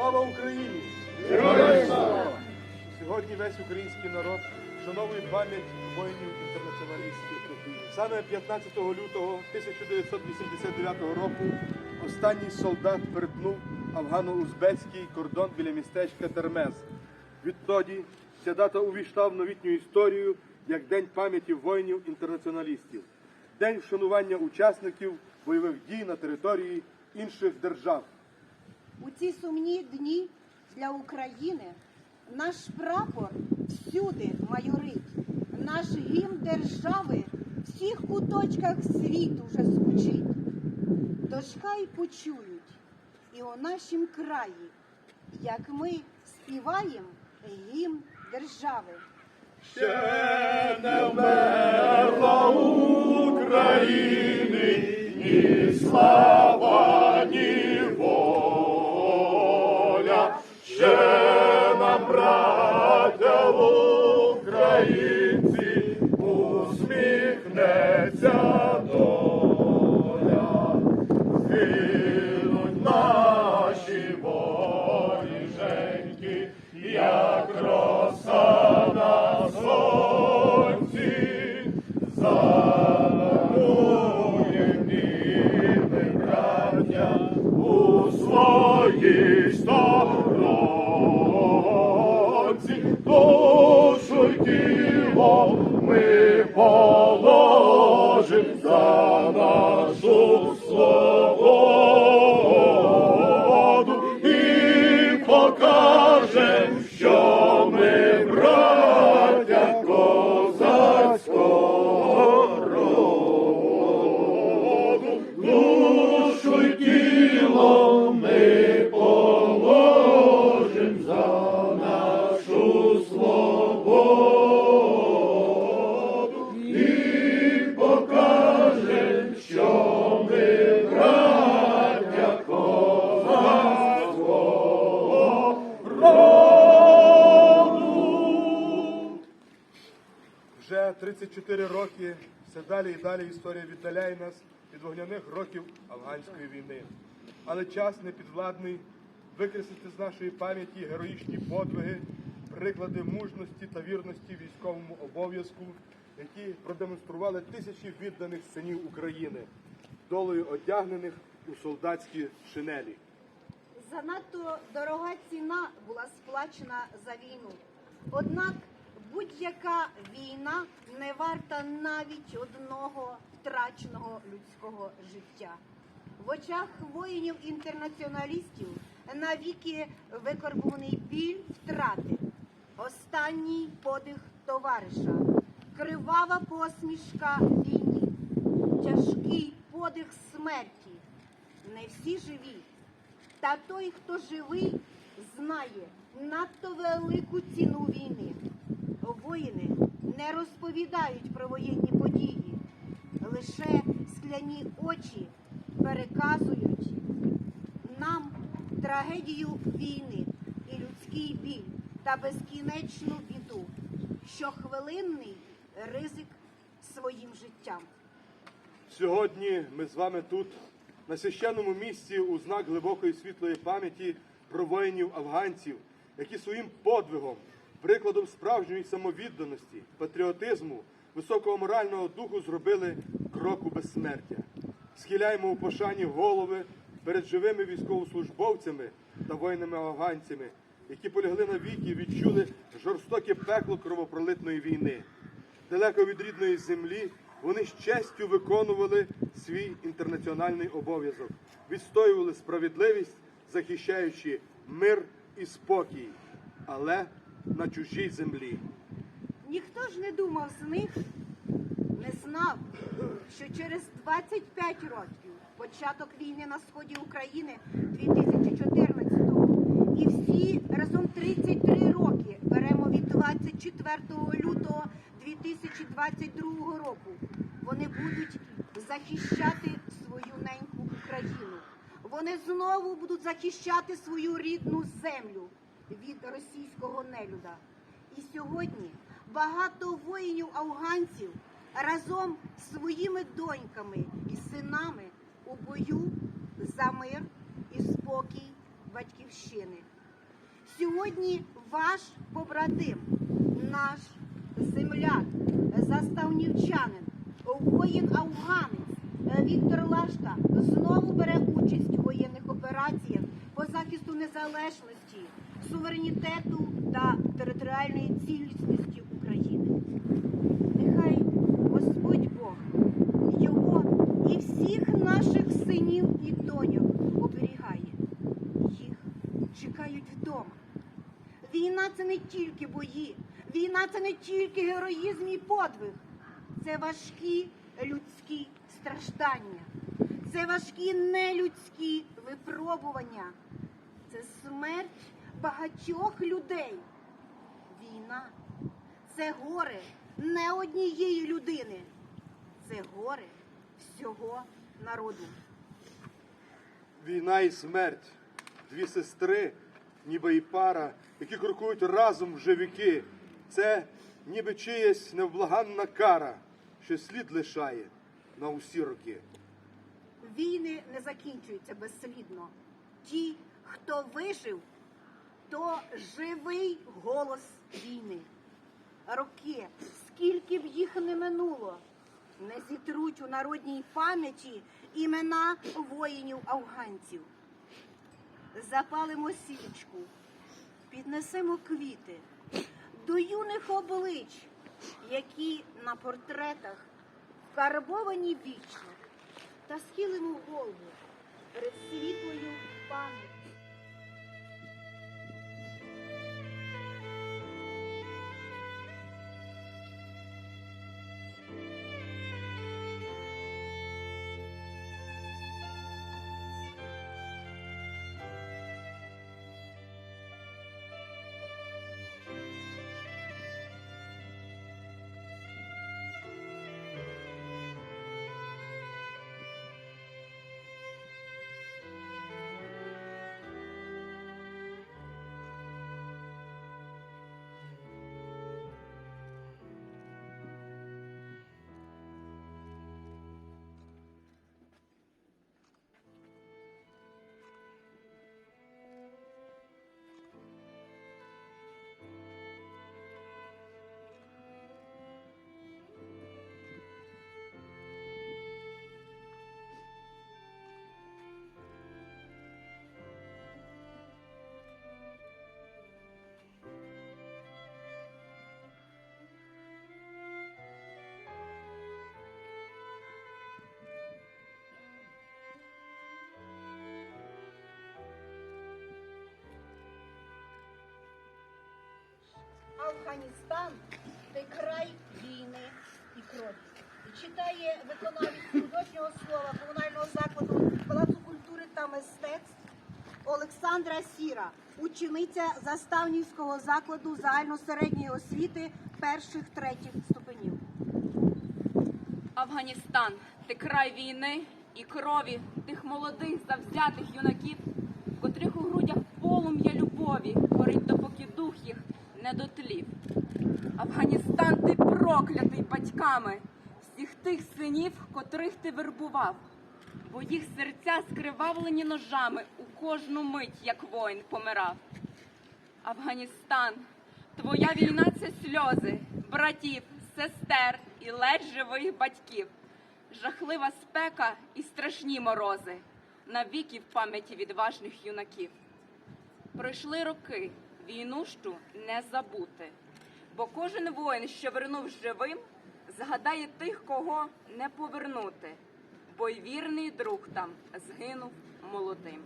Слава Україні! Героям слава! Сьогодні весь український народ вшановує пам'ять воїнів-інтернаціоналістів. Саме 15 лютого 1989 року останній солдат перетнув афгано-узбецький кордон біля містечка Термез. Відтоді ця дата увійшла в новітню історію як День пам'яті воїнів-інтернаціоналістів, день вшанування учасників бойових дій на території інших держав. У ці сумні дні для України наш прапор всюди майорить, наш гімн держави в всіх куточках світу вже звучить. Тож хай почують і у нашім краї, як ми співаємо гімн держави. Ще не вмерла України ні слава, ні Ще нам, браття українці, усміхнеться доля. Гинуть наші воріженьки, як роса на сонці, браття у своїй Вже 34 роки все далі і далі історія віддаляє нас від вогняних років афганської війни. Але час непідвладний викреслити з нашої пам'яті героїчні подвиги, приклади мужності та вірності військовому обов'язку, які продемонстрували тисячі відданих синів України, долею одягнених у солдатські шинелі. Занадто дорога ціна була сплачена за війну. Однак будь-яка війна не варта навіть одного втраченого людського життя. В очах воїнів-інтернаціоналістів навіки викорбуваний біль втрати, останній подих товариша, кривава посмішка війні, тяжкий подих смерті. Не всі живі. Та той, хто живий, знає надто велику ціну війни. Воїни не розповідають про воєнні події, лише скляні очі переказують нам трагедію війни і людський біль та безкінечну біду, щохвилинний ризик своїм життям. Сьогодні ми з вами тут, на священному місці, у знак глибокої світлої пам'яті про воїнів афганців, які своїм подвигом, прикладом справжньої самовідданості, патріотизму, високого морального духу зробили крок у безсмертя. Схиляємо у пошані голови перед живими військовослужбовцями та воїнами-афганцями, які полягли на віки, відчули жорстоке пекло кровопролитної війни. Далеко від рідної землі вони з честю виконували свій інтернаціональний обов'язок, відстоювали справедливість, захищаючи мир і спокій, але на чужій землі. Ніхто ж не думав з них, не знав, що через 25 років початок війни на сході України 2014-го і всі разом 33 роки беремо від 24 лютого 2022 року. Вони будуть захищати свою неньку Україну. Вони знову будуть захищати свою рідну землю від російського нелюда. І сьогодні багато воїнів афганців разом з своїми доньками і синами у бою за мир і спокій батьківщини. Сьогодні ваш побратим, наш земляк, заставнівчанин, воїн афганець Віктор Лашка знову бере участь у воєнних операціях по захисту незалежності, суверенітету та територіальної цілісності України. Нехай Господь Бог його і всіх наших синів і доньок оберігає. Їх чекають вдома. Війна це не тільки бої, війна це не тільки героїзм і подвиг. Це важкі людські страждання, це важкі нелюдські випробування, це смерть багатьох людей. Війна це горе не однієї людини, це горе всього народу. Війна і смерть, дві сестри, ніби і пара, які крокують разом вже віки. Це ніби чиясь невблаганна кара, що слід лишає на усі роки. Війни не закінчуються безслідно. Ті, хто вижив, то живий голос війни. Роки, скільки б їх не минуло, не зітруть у народній пам'яті імена воїнів-афганців. Запалимо свічку, піднесемо квіти до юних облич, які на портретах вкарбовані вічно, та схилимо голову перед світлою пам'яттю. Афганістан це край війни і крові. Читає виконавець художнього слова комунального закладу Палацу культури та мистецтв Олександра Сіра, учениця Заставнівського закладу загальносередньої освіти перших третіх ступенів. Афганістан ти край війни і крові тих молодих завзятих юнаків, котрих у грудях полум'я любові горить, допоки дух їх не дотлів. Афганістан ти проклятий батьками всіх тих синів, котрих ти вербував, бо їх серця скривавлені ножами у кожну мить, як воїн помирав. Афганістан, твоя війна це сльози, братів, сестер і ледь живих батьків, жахлива спека і страшні морози, навіки в пам'яті відважних юнаків. Пройшли роки, війну щу не забути, бо кожен воїн, що вернув живим, згадає тих, кого не повернути, бо й вірний друг там згинув молодим.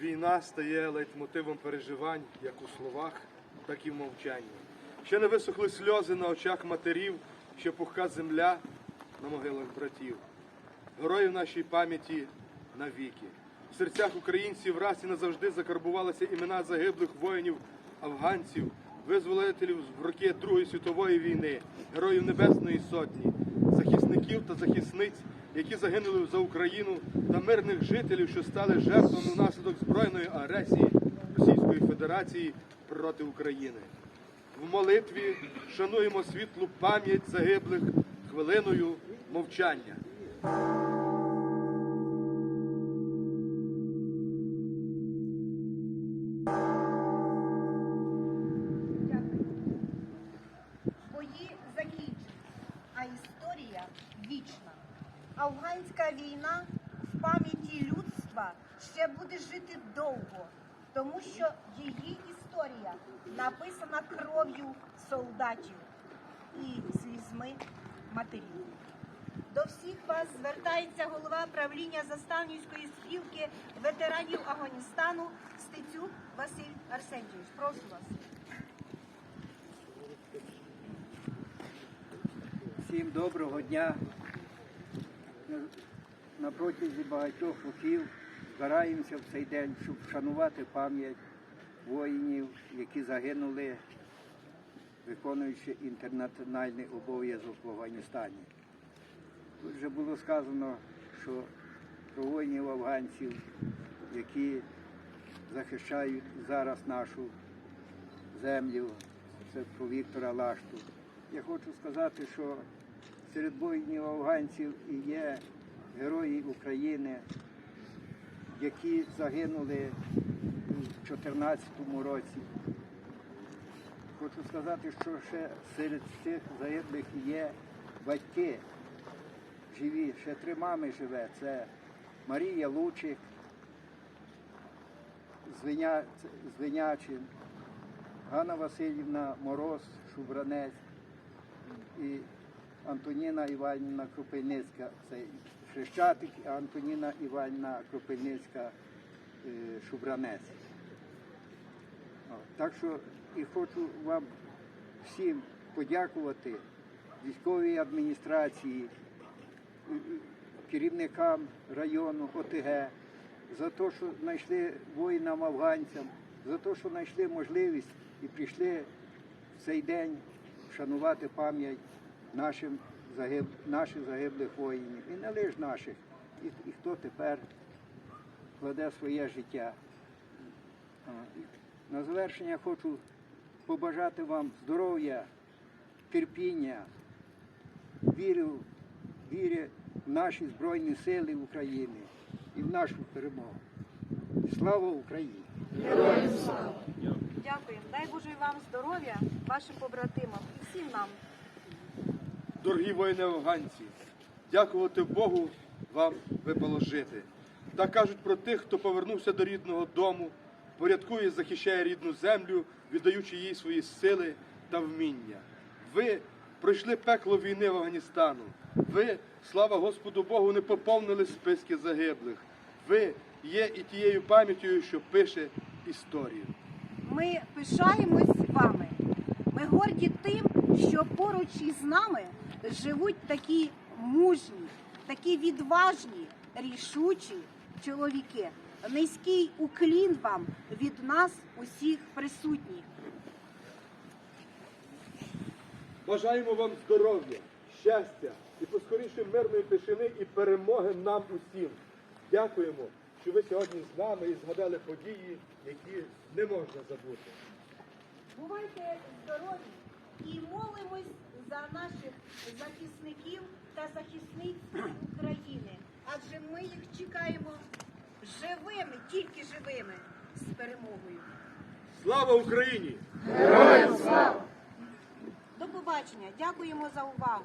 Війна стає лейтмотивом переживань як у словах, так і в мовчанні. Ще не висохли сльози на очах матерів, ще пухка земля на могилах братів. Героїв нашій пам'яті навіки. В серцях українців раз і назавжди закарбувалися імена загиблих воїнів, афганців, визволителів в роки Другої світової війни, героїв Небесної Сотні, захисників та захисниць, які загинули за Україну, та мирних жителів, що стали жертвами внаслідок збройної агресії Російської Федерації проти України. В молитві шануємо світлу пам'ять загиблих, хвилиною мовчання. Бої закінчені, а історія вічна. Афганська війна в пам'яті людства ще буде жити довго, тому що її історія написана кров'ю солдатів і слізьми матерів. До всіх вас звертається голова правління Заставнівської спілки ветеранів Афганістану Стецюк Василь Арсенійович. Прошу вас. Всім доброго дня. На протязі багатьох років збираємося в цей день, щоб вшанувати пам'ять воїнів, які загинули, виконуючи інтернаціональний обов'язок в Афганістані. Тут вже було сказано, що про воїнів афганців, які захищають зараз нашу землю, це про Віктора Лашту. Я хочу сказати, що серед воїнів афганців і є герої України, які загинули у 2014 році. Хочу сказати, що ще серед цих загиблих є батьки живі, ще три мами живе. Це Марія Лучик, Звеня, Звенячин, Ганна Васильівна Мороз, Шубранець і Антоніна Іванівна Кропельницька, це Хрещатик, а Антоніна Іванівна Кропельницька е, Шубранець. Так що і хочу вам всім подякувати військовій адміністрації, керівникам району ОТГ за те, що знайшли воїнам афганцям, за те, що знайшли можливість і прийшли в цей день вшанувати пам'ять нашим загиб... наших загиблих воїнів. І не лише наших, і, і хто тепер кладе своє життя. На завершення хочу побажати вам здоров'я, терпіння, віри, віри в наші Збройні Сили України і в нашу перемогу. Слава Україні! Дякуємо. Дай Боже вам здоров'я, вашим побратимам і всім нам. Дорогі воїни афганці, дякувати Богу вам випало жити. Так кажуть про тих, хто повернувся до рідного дому, порядкує, і захищає рідну землю, віддаючи їй свої сили та вміння. Ви пройшли пекло війни в Афганістану. Ви, слава Господу Богу, не поповнили списки загиблих. Ви є і тією пам'яттю, що пише історію. Ми пишаємось вами. Ми горді тим, що поруч із нами живуть такі мужні, такі відважні, рішучі чоловіки. Низький уклін вам від нас, усіх присутніх. Бажаємо вам здоров'я, щастя і поскоріше мирної тишини і перемоги нам усім. Дякуємо, що ви сьогодні з нами і згадали події, які не можна забути. Бувайте здорові і молимось за наших захисників та захисниць України. Адже ми їх чекаємо живими, тільки живими з перемогою. Слава Україні! Героям слава! До побачення. Дякуємо за увагу.